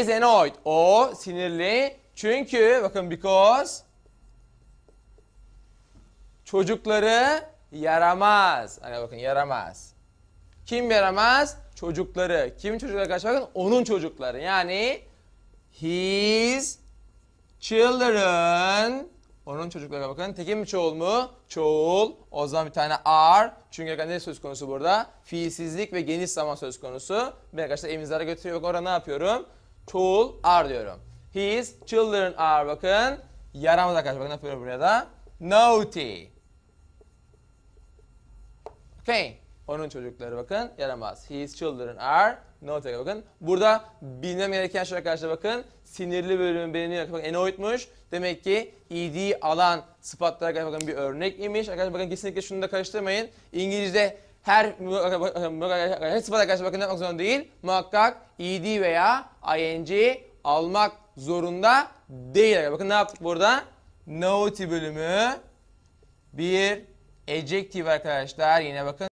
is annoyed. O sinirli. Çünkü bakın because çocukları yaramaz. Hani bakın yaramaz. Kim yaramaz? Çocukları. Kim çocukları karşı bakın? Onun çocukları. Yani his children onun çocuklara bakın. Tekil mi çoğul mu? Çoğul. O zaman bir tane are. Çünkü ne söz konusu burada? Fiilsizlik ve geniş zaman söz konusu. Ben arkadaşlar emizlere götürüyor. Bak orada ne yapıyorum? Çoğul are diyorum. His children are bakın. Yaramaz arkadaşlar. Bakın yapıyorum buraya da? Naughty. Okay. Onun çocukları bakın yaramaz. His children are naughty. Bakın burada bilmem gereken şey arkadaşlar bakın. Sinirli bölümün beğeniyor. Bakın annoyed'muş. Demek ki ed alan sıfatlar arkadaşlar bakın bir örnek imiş. Arkadaşlar bakın kesinlikle şunu da karıştırmayın. İngilizce her her sıfat arkadaşlar bakın ne yapmak zorunda değil. Muhakkak ed veya ing almak zorunda değil. Bakın ne yaptık burada? Naughty bölümü bir adjective arkadaşlar. Yine bakın